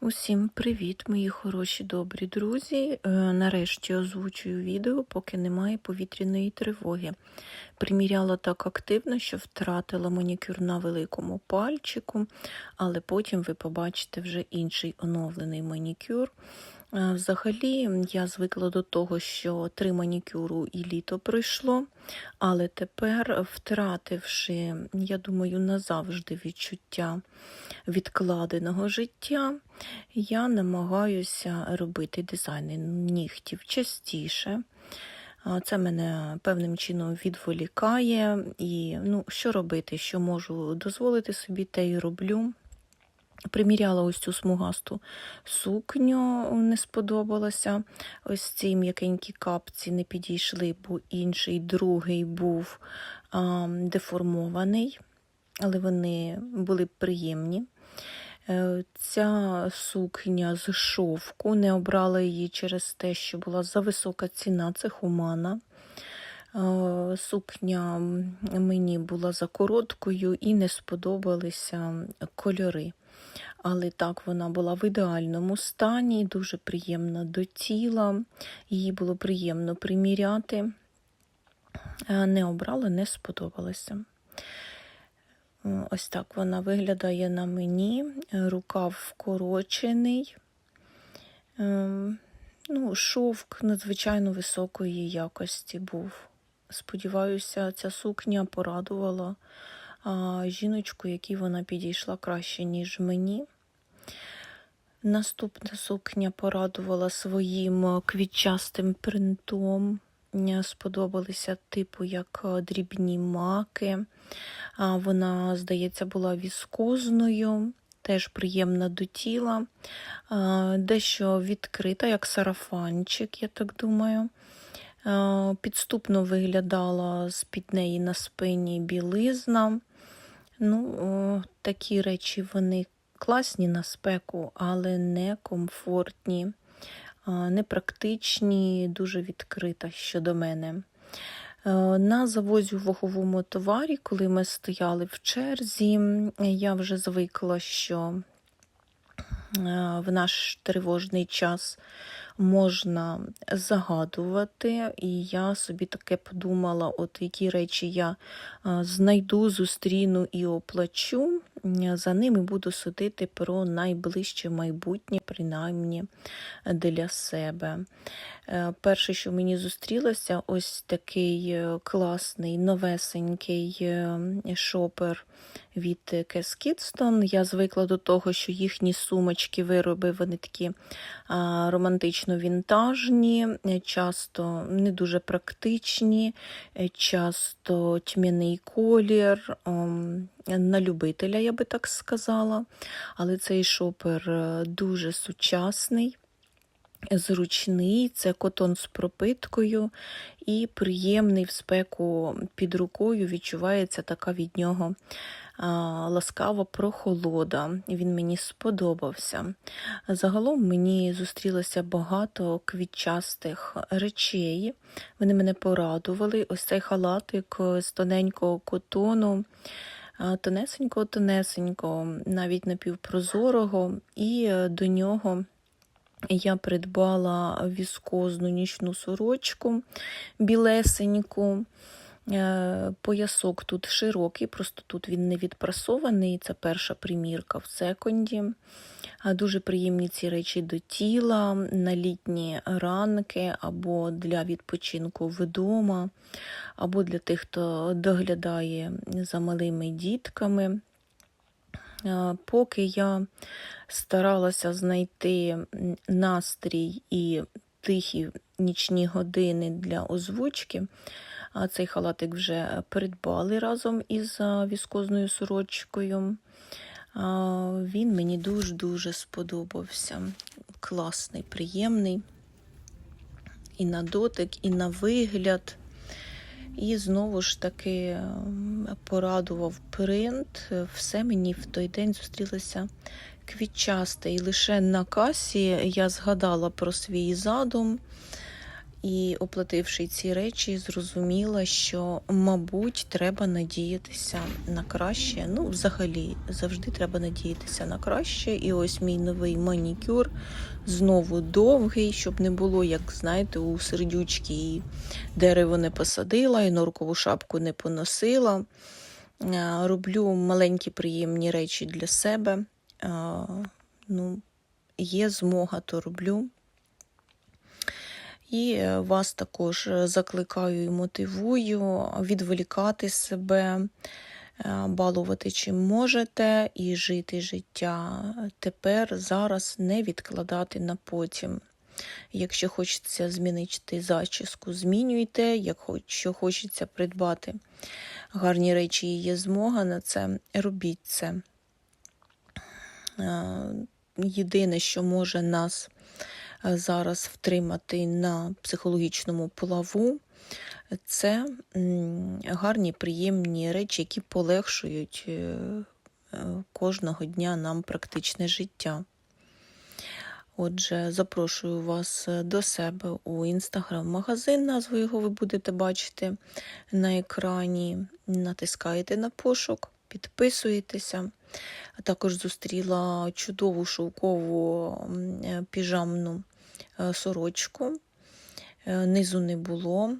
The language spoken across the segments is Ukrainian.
Усім привіт, мої хороші добрі друзі. Е, Нарешті озвучую відео, поки немає повітряної тривоги. Приміряла так активно, що втратила манікюр на великому пальчику, але потім ви побачите вже інший оновлений манікюр. Е, Взагалі, я звикла до того, що три манікюру і літо пройшло, але тепер, втративши, я думаю, назавжди відчуття відкладеного життя, я намагаюся робити дизайни нігтів частіше. Це мене певним чином відволікає. І ну, що робити, що можу дозволити собі, те й роблю. Приміряла ось цю смугасту сукню, не сподобалося. Ось ці м'якенькі капці не підійшли, бо інший другий був а, деформований, але вони були приємні. Е, Ця сукня з шовку, не обрала її через те, що була за висока ціна, це хумана. Е, Сукня мені була за короткою і не сподобалися кольори. Але так вона була в ідеальному стані, дуже приємна до тіла. Її було приємно приміряти. Е, Не обрала, не сподобалося. Е, Ось так вона виглядає на мені. Е, Рукав вкорочений. Ем, Ну, шовк надзвичайно високої якості був. Сподіваюся, ця сукня порадувала жіночку, якій вона підійшла краще, ніж мені. Наступна сукня порадувала своїм квітчастим принтом. Сподобалися типу як дрібні маки. Вона, здається, була віскозною, теж приємна до тіла, дещо відкрита, як сарафанчик, я так думаю. А, Підступно виглядала з-під неї на спині білизна. Ну, такі речі вони класні на спеку, але не комфортні, непрактичні, дуже відкрита щодо мене. Е, На завозі у ваговому товарі, коли ми стояли в черзі, я вже звикла, що е, в наш тривожний час можна загадувати, і я собі таке подумала, от які речі я е, знайду, зустріну і оплачу. Е, За ними буду судити про найближче майбутнє, принаймні для себе. Е, Перше, що мені зустрілося, ось такий е, класний новесенький е, шопер від Cass. Я звикла до того, що їхні сумочки, вироби, вони такі романтично-вінтажні, е, часто не дуже практичні, е, часто тьмяний колір. На любителя, я би так сказала. Але цей шопер е, дуже сучасний зручний, це котон з пропиткою і приємний в спеку під рукою. Відчувається така від нього ласкава прохолода. Він мені сподобався. Загалом мені зустрілося багато квітчастих речей. Вони мене порадували. Ось цей халатик з тоненького котону. Тонесенького-тонесенького, навіть напівпрозорого, і е, до нього я придбала віскозну нічну сорочку білесеньку. Е, Поясок тут широкий, просто тут він не відпрасований. Це перша примірка в секонді. Дуже приємні ці речі до тіла, на літні ранки, або для відпочинку вдома, або для тих, хто доглядає за малими дітками. Е, Поки я старалася знайти настрій і тихі нічні години для озвучки, цей халатик вже придбали разом із віскозною сорочкою. Він мені дуже-дуже сподобався. Класний, приємний. І на дотик, і на вигляд. І знову ж таки порадував принт. Все мені в той день зустрілося квітчасте. І лише на касі я згадала про свій задум І, оплативши ці речі, зрозуміла, що, мабуть, треба надіятися на краще. Ну, взагалі, завжди треба надіятися на краще. І ось мій новий манікюр знову довгий, щоб не було, як знаєте, у сердючки і дерево не посадила, і норкову шапку не поносила. Роблю маленькі приємні речі для себе. Ну, є змога, то роблю. І е, вас також е, закликаю і мотивую відволікати себе, е, балувати чим можете, і жити життя тепер, зараз не відкладати на потім. Якщо хочеться змінити зачіску, змінюйте. Якщо хочеться придбати гарні речі і є змога на це, робіть це. Єдине, що може нас зараз втримати на психологічному плаву, це гарні, приємні речі, які полегшують е, кожного дня нам практичне життя. Отже, запрошую вас до себе у інстаграм-магазин, назву його ви будете бачити на екрані. Натискаєте на пошук, підписуєтеся. Також зустріла чудову шовкову е, піжамну е, сорочку, е, низу не було.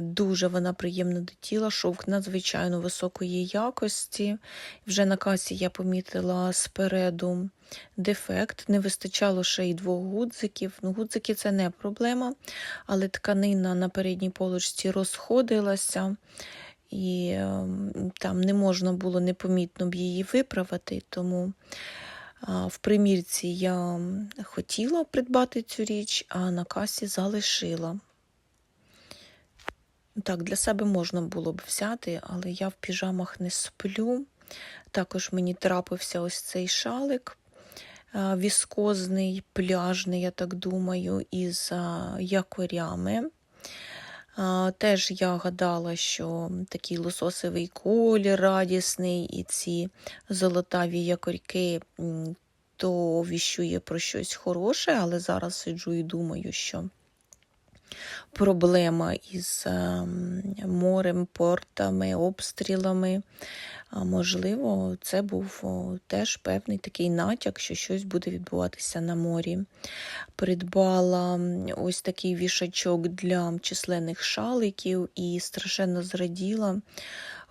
Дуже вона приємна до тіла, шовк надзвичайно високої якості. Вже на касі я помітила спереду дефект, не вистачало ще й двох гудзиків. Ну, Гудзики це не проблема, але тканина на передній полочці розходилася і ем, там не можна було непомітно б її виправити, тому в примірці я хотіла придбати цю річ, а на касі залишила. Так, для себе можна було б взяти, але я в піжамах не сплю. Також мені трапився ось цей шалик віскозний, пляжний, я так думаю, із якорями. Теж я гадала, що такий лососовий колір радісний, і ці золотаві якорьки то віщує про щось хороше, але зараз сиджу і думаю, що проблема із ем, морем, портами, обстрілами. Можливо, це був теж певний такий натяк, що щось буде відбуватися на морі. Придбала ось такий вішачок для численних шаликів і страшенно зраділа.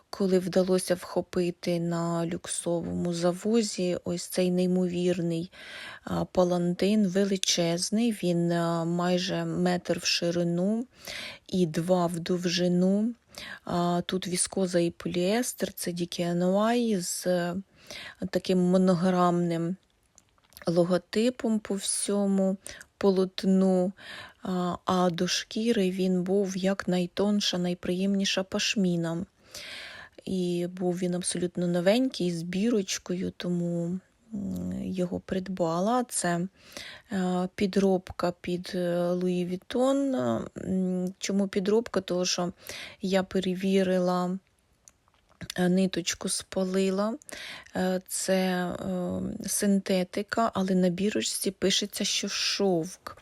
Коли вдалося вхопити на люксовому завозі ось цей неймовірний палантин, величезний, він майже метр в ширину і два в довжину. Тут віскоза і поліестер, це дікі дікіануай з е, таким монограмним логотипом по всьому полотну, а до шкіри він був як найтонша, найприємніша пашміна. І був він абсолютно новенький з бірочкою, тому його придбала. Це е, підробка під Луї Вітон. Чому підробка? Тому що я перевірила. Е, ниточку спалила, е, це синтетика, але на бірочці пишеться, що шовк.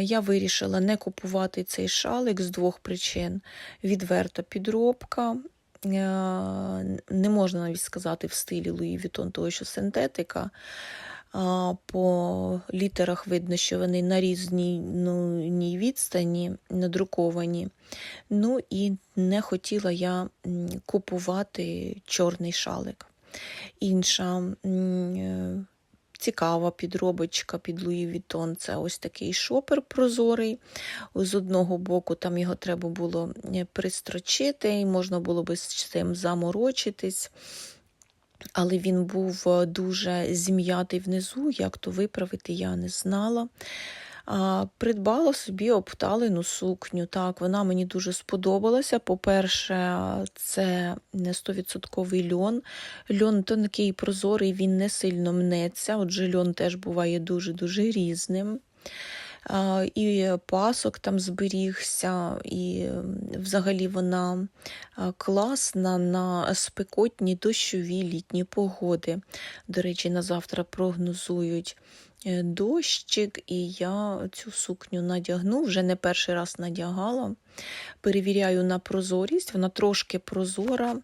Я вирішила не купувати цей шалик з двох причин: відверта підробка, не можна навіть сказати в стилі Луї Вітон, того що синтетика. По літерах видно, що вони на різній ну, відстані надруковані. Ну і не хотіла я купувати чорний шалик. Інша Цікава підробочка під Луї Вітон. Це ось такий шопер прозорий. З одного боку, там його треба було е, пристрочити, і можна було би з цим заморочитись. Але він був е, дуже зім'ятий внизу, як то виправити, я не знала. Придбала собі обталену сукню. Так, Вона мені дуже сподобалася. По-перше, це не 100% льон. Льон тонкий, прозорий, він не сильно мнеться. Отже, льон теж буває дуже-дуже різним. І пасок там зберігся, і взагалі вона класна на спекотні дощові літні погоди. До речі, на завтра прогнозують дощик, і я цю сукню надягну, вже не перший раз надягала. Перевіряю на прозорість, вона трошки прозора.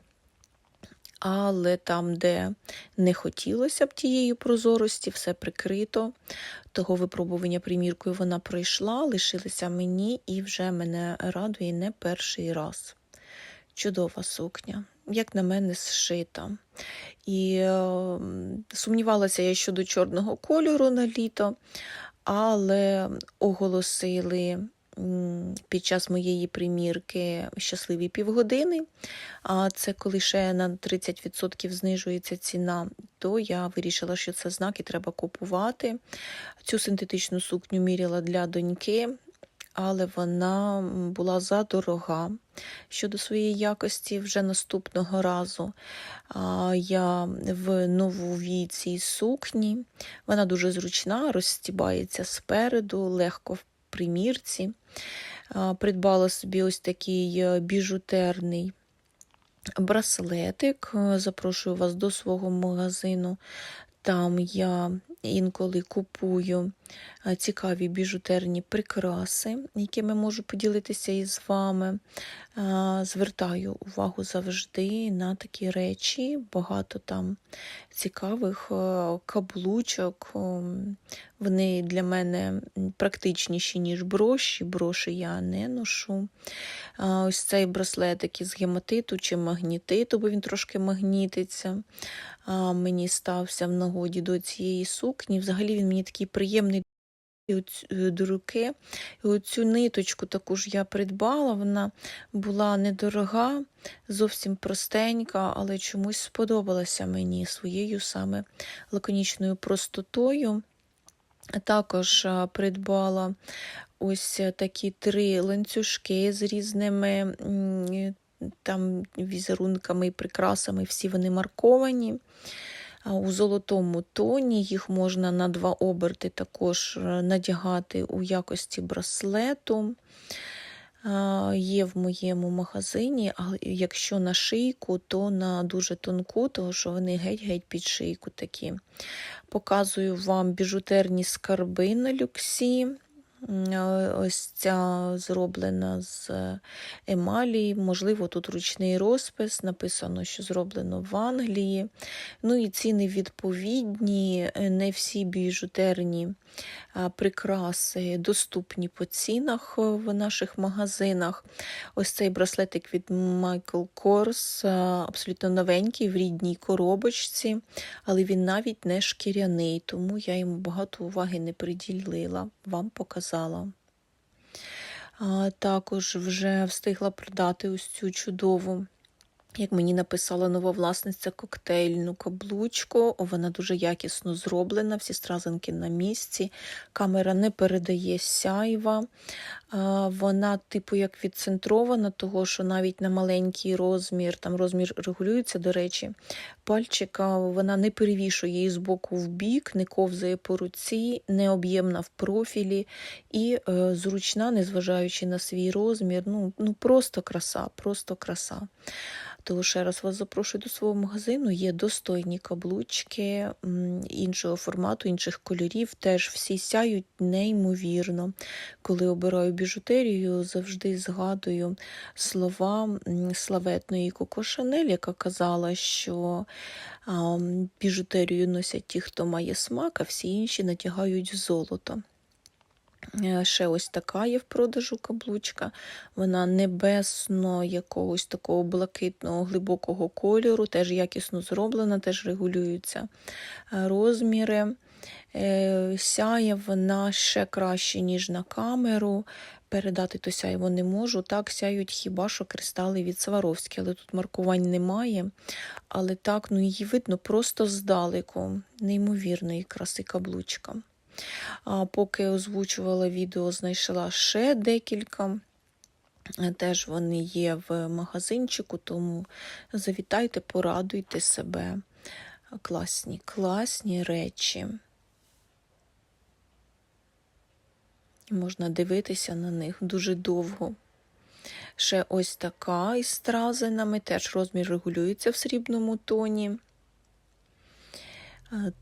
Але там, де не хотілося б тієї прозорості, все прикрито. Того випробування приміркою вона пройшла, лишилася мені і вже мене радує не перший раз. Чудова сукня, як на мене, зшита. І е, сумнівалася я щодо чорного кольору на літо, але оголосили під час моєї примірки щасливі півгодини. А це коли ще на 30% знижується ціна, то я вирішила, що це знак і треба купувати. Цю синтетичну сукню міряла для доньки, але вона була задорога. Щодо своєї якості, вже наступного разу я в новій цій сукні. Вона дуже зручна, розстібається спереду, легко в примірці. Придбала собі ось такий е, біжутерний браслетик. Е, Запрошую вас до свого магазину. Там я інколи купую цікаві біжутерні прикраси, якими можу поділитися із вами. Е, Звертаю увагу завжди на такі речі. Багато там цікавих е, каблучок. Вони для мене практичніші, ніж броші. Броші я не ношу. Ось цей браслетик із гематиту чи магнітиту, бо він трошки магнітиться. Мені стався в нагоді до цієї сукні. Взагалі він мені такий приємний і е, до руки. І оцю ниточку також я придбала. Вона була недорога, зовсім простенька, але чомусь сподобалася мені своєю саме лаконічною простотою. Також придбала ось такі три ланцюжки з різними там візерунками і прикрасами. Всі вони марковані. А У золотому тоні їх можна на два оберти також е, надягати у якості браслету. Є в моєму магазині, але якщо на шийку, то на дуже тонку, тому що вони геть-геть під шийку такі. Показую вам біжутерні скарби на люксі. Е, Ось ця зроблена з емалі. Можливо, тут ручний розпис. Написано, що зроблено в Англії. Ну і ціни відповідні. Е, Не всі біжутерні прикраси доступні по цінах е, в наших магазинах. Ось цей браслетик від Michael Kors, абсолютно новенький в рідній коробочці, але він навіть не шкіряний, тому я йому багато уваги не приділила, вам показала. А, також вже встигла продати ось цю чудову як мені написала нова власниця коктейльну каблучку, вона дуже якісно зроблена, всі стразинки на місці. Камера не передає сяйва. Вона, типу, як відцентрована, того що навіть на маленький розмір, там розмір регулюється, до речі, пальчика вона не перевішує її з боку в бік, не ковзає по руці, не об'ємна в профілі і е, зручна, незважаючи на свій розмір. Ну, ну просто краса, просто краса. Тому ще раз вас запрошую до свого магазину. Є достойні каблучки іншого формату, інших кольорів. Теж всі сяють неймовірно. Коли обираю біжутерію, завжди згадую слова славетної Коко Шанель, яка казала, що біжутерію носять ті, хто має смак, а всі інші натягають золото. Е, Ще ось така є в продажу каблучка. Вона небесно якогось такого блакитного глибокого кольору, теж якісно зроблена, теж регулюються е, розміри. Е, Сяє вона ще краще, ніж на камеру. Передати то сяйво не можу. Так сяють хіба що кристали від Сваровські, але тут маркувань немає. Але так, ну її видно просто здалеку. Неймовірної краси каблучка. А поки озвучувала відео, знайшла ще декілька. Е, Теж вони є в магазинчику, тому завітайте, порадуйте себе. Класні, класні речі. Можна дивитися на них дуже довго. Ще ось така із стразинами, теж розмір регулюється в срібному тоні.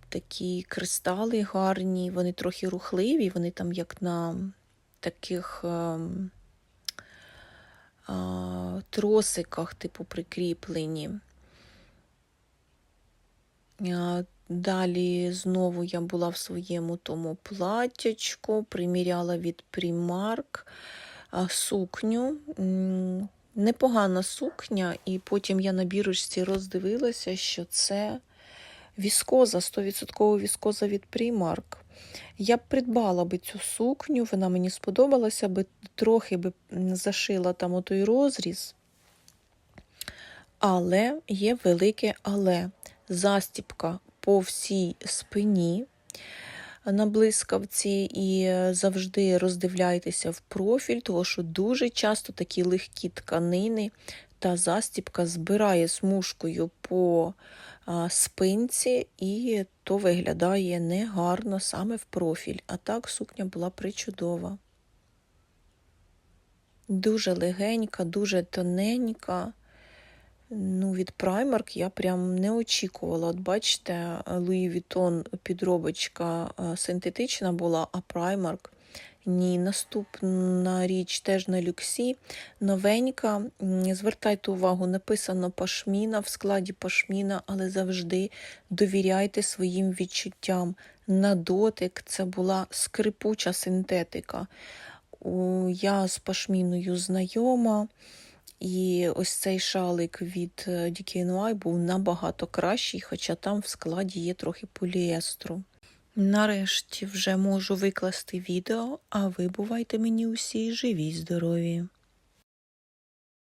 Такі кристали гарні, вони трохи рухливі, вони там як на таких ем, а, тросиках, типу, прикріплені. Далі знову я була в своєму тому платячку, приміряла від Primark сукню. Непогана сукня, і потім я на бірочці роздивилася, що це віскоза, 100% віскоза від Primark. Я б придбала би цю сукню, вона мені сподобалася би, трохи би зашила там отой розріз. Але є велике але. Застіпка по всій спині на блискавці і е, завжди роздивляйтеся в профіль, тому що дуже часто такі легкі тканини та застіпка збирає смужкою по спинці, і то виглядає негарно саме в профіль. А так сукня була причудова. Дуже легенька, дуже тоненька. Ну, від Primark я прям не очікувала. От бачите, Louis Vuitton підробочка е, синтетична була, а Primark ні. Наступна річ теж на люксі. Новенька. Звертайте увагу, написано пашміна в складі пашміна, але завжди довіряйте своїм відчуттям. На дотик це була скрипуча синтетика. Я з пашміною знайома. І ось цей шалик від е, DKNY був набагато кращий, хоча там в складі є трохи поліестру. Нарешті вже можу викласти відео, а ви бувайте мені усі живі й здорові.